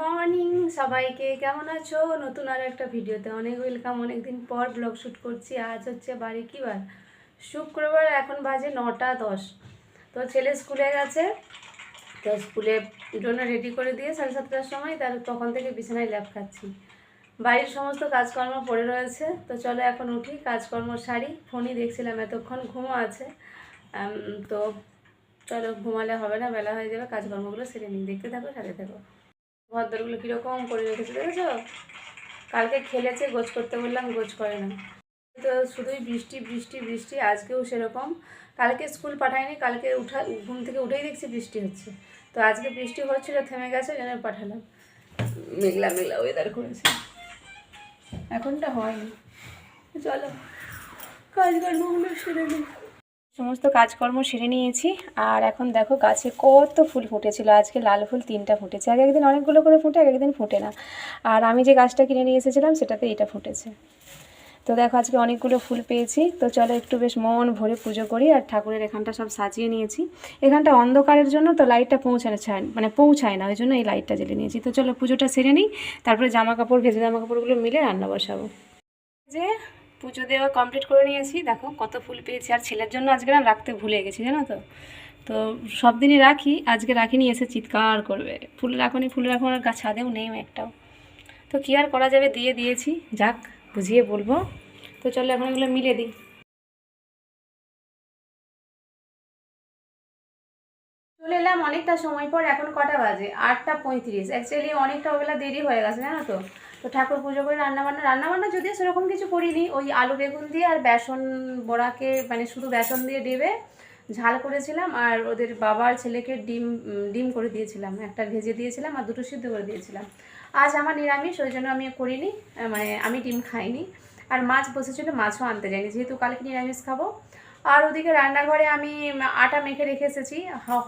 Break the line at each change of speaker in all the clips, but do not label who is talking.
Morning, সবাইকে কেমন আছো? নতুন আর একটা ভিডিওতে অনেক ওয়েলকাম। অনেক দিন পর ব্লগ শ্যুট করছি। আজ হচ্ছে বাড়ি কী বার? শুক্রবার, এখন বাজে নটা দশ। তো ছেলে স্কুলে গেছে। তো স্কুলের জন্য রেডি করে দিয়ে সাড়ে সাতটার সময় তার তখন থেকে বিছানায় ল্যাপ খাচ্ছি। বাড়ির সমস্ত কাজকর্ম পড়ে রয়েছে। তো চলো এখন উঠি, কাজকর্ম সারি। ফোনই দেখছিলাম, এতক্ষণ ঘুমো আছে। তো চলো ঘুমালে হবে না, বেলা হয়ে যাবে, কাজকর্মগুলো সেরে নিই। দেখতে থাকো, সাথে থাকো। ভদ্রগুলো কীরকম করে রেখেছে দেখেছ? কালকে খেলেছে, গোছ করতে বললাম, গোছ করে না। তো শুধুই বৃষ্টি বৃষ্টি বৃষ্টি, আজকেও সেরকম। কালকে স্কুল পাঠায়নি, কালকে উঠা, ঘুম থেকে উঠেই দেখছি বৃষ্টি হচ্ছে। তো আজকে বৃষ্টি হচ্ছিল, থেমে গেছে যেন পাঠালাম। মেঘলা মেঘলা ওয়েদার করেছে। এখনটা হয়নি। চলো, কাজ কাজকর্মগুলো সেরে নিই সমস্ত কাজকর্ম সেরে নিয়েছি। আর এখন দেখো গাছে কত ফুল ফুটেছিল। আজকে লাল ফুল তিনটা ফুটেছে। এক একদিন অনেকগুলো করে ফুটে, এক একদিন ফুটে না। আর আমি যে গাছটা কিনে নিয়ে এসেছিলাম, সেটাতে এটা ফুটেছে। তো দেখো আজকে অনেকগুলো ফুল পেয়েছি। তো চলো একটু বেশ মন ভরে পুজো করি আর ঠাকুরের এখানটা সব সাজিয়ে নিয়েছি। এখানটা অন্ধকারের জন্য তো লাইটটা পৌঁছানো চায় মানে পৌঁছায় না, ওই জন্য এই লাইটটা জ্বেলে নিয়েছি। তো চলো পুজোটা সেরে নিই। তারপরে জামা কাপড় ভেজে জামা কাপড়গুলো মিলে রান্না বসাবো। যে পুজো দেওয়া কমপ্লিট করে নিয়েছি। দেখো কত ফুল পেয়েছি। আর ছেলের জন্য আজকে না রাখতে ভুলে গেছি, জানো তো? তো সব দিনই রাখি, আজকে রাখিনি, এসে চিৎকার করবে। ফুল রাখুনি, ফুল রাখুন আর গাছ ছাদেও নেই একটাও তো কী আর করা যাবে? দিয়ে দিয়েছি। যাক, বুঝিয়ে বলব। তো চলো এখন এগুলো মিলে দিই। চলে এলাম অনেকটা সময় পর, এখন কটা বাজে? আটটা পঁয়ত্রিশ। অ্যাকচুয়ালি অনেকটা ওবেলা দেরি হয়ে গেছে, জানো তো? তো ঠাকুর পুজো করে রান্নাবান্না রান্নাবান্না যদিও সেরকম কিছু করিনি, ওই আলু বেগুন দিয়ে আর বেসন বড়াকে মানে শুধু বেসন দিয়ে ডেবে ঝাল করেছিলাম, আর ওদের বাবার ছেলেকে ডিম ডিম করে দিয়েছিলাম, একটা ভেজে দিয়েছিলাম আর দুটো সিদ্ধ করে দিয়েছিলাম। আজ আমার নিরামিষ, ওই জন্য আমি করিনি মানে আমি ডিম খাইনি। আর মাছ বসেছিল, মাছও আনতে যাইনি, যেহেতু কালকে নিরামিষ খাব আর ওদিকে রান্নাঘরে আমি আটা মেখে রেখে এসেছি।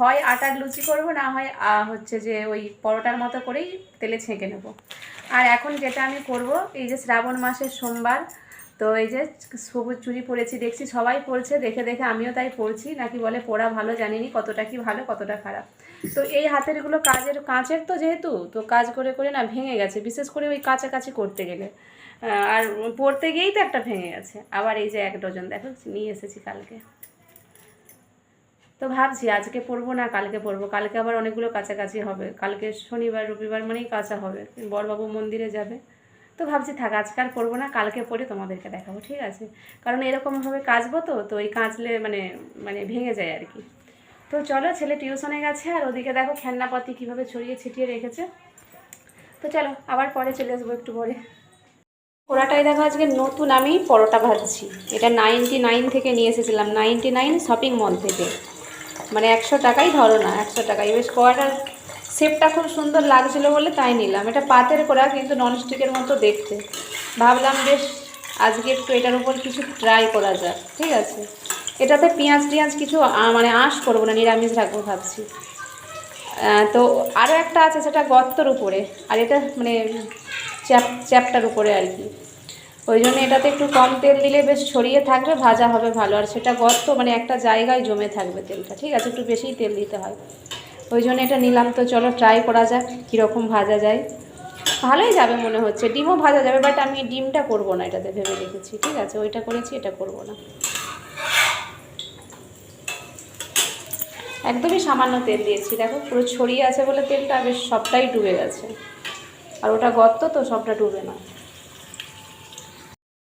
হয় আটার লুচি করব, না হয় হচ্ছে যে ওই পরোটার মতো করেই তেলে ছেঁকে নেব। আর এখন যেটা আমি করব, এই যে শ্রাবণ মাসের সোমবার তো এই যে সবুজ চুড়ি পরেছি, দেখছি সবাই পরছে, দেখে দেখে আমিও তাই পরছি। নাকি বলে পরা ভালো জানিনি, কতটা কি ভালো, কতটা খারাপ। তো এই হাতেরগুলো কাজের, কাঁচের তো যেহেতু, তো কাজ করে করে না ভেঙে গেছে, বিশেষ করে ওই কাছাকাছি করতে গেলে। আর পড়তে গিয়েই তো একটা ভেঙে গেছে। আবার এই যে এক ডজন, দেখো, নিয়ে এসেছি কালকে। তো ভাবছি আজকে পড়ব না, কালকে পড়ব কালকে আবার অনেকগুলো কাছাকাছি হবে। কালকে শনিবার, রবিবার মানেই কাঁচা হবে। বড়বাবু মন্দিরে যাবে। তো ভাবছি থাক, আজকে আর পড়ব না, কালকে পড়ে তোমাদেরকে দেখাবো, ঠিক আছে? কারণ এরকমভাবে কাচবো তো তো ওই কাঁচলে মানে মানে ভেঙে যায় আর কি। তো চলো, ছেলে টিউশনে গেছে, আর ওদিকে দেখো খেলনাপাতি কীভাবে ছড়িয়ে ছিটিয়ে রেখেছে। তো চলো, আবার পরে চলে আসব একটু পরে। ওরাটাই দেখো আজকে নতুন, আমি পরোটা ভাজছি। এটা নাইনটি নাইন থেকে নিয়ে এসেছিলাম নাইনটি নাইন শপিং মল থেকে। মানে একশো টাকাই ধরো না, একশো টাকাই। বেশ কড়াটার শেপটা খুব সুন্দর লাগছিল বলে তাই নিলাম। এটা পাতের করা, কিন্তু ননস্টিকের মতো দেখতে। ভাবলাম, বেশ, আজকে একটু এটার উপর কিছু ট্রাই করা যাক। ঠিক আছে। এটাতে পেঁয়াজ টিয়াজ কিছু মানে আঁশ করব না, নিরামিষ রাখব ভাবছি। তো আরও একটা আছে, সেটা গর্তর উপরে। আর এটা মানে চ্যাপ, চ্যাপটার উপরে আর কি। ওই জন্য এটাতে একটু কম তেল দিলে বেশ ছড়িয়ে থাকবে, ভাজা হবে ভালো। আর সেটা গর্ত মানে একটা জায়গায় জমে থাকবে তেলটা। ঠিক আছে, একটু বেশিই তেল দিতে হয়। ওই জন্য এটা নিলাম তো, চলো ট্রাই করা যাক, কীরকম ভাজা যায়। ভালোই যাবে মনে হচ্ছে, ডিমও ভাজা যাবে বাট আমি ডিমটা করব না এটাতে, ভেবে রেখেছি, ঠিক আছে? ওইটা করেছি, এটা করব না। একদমই সামান্য তেল দিয়েছি, দেখো পুরো ছড়িয়ে আছে বলে তেলটা বেশ সবটাই ডুবে গেছে। আর ওটা গর্ত তো, সবটা ডুবে না।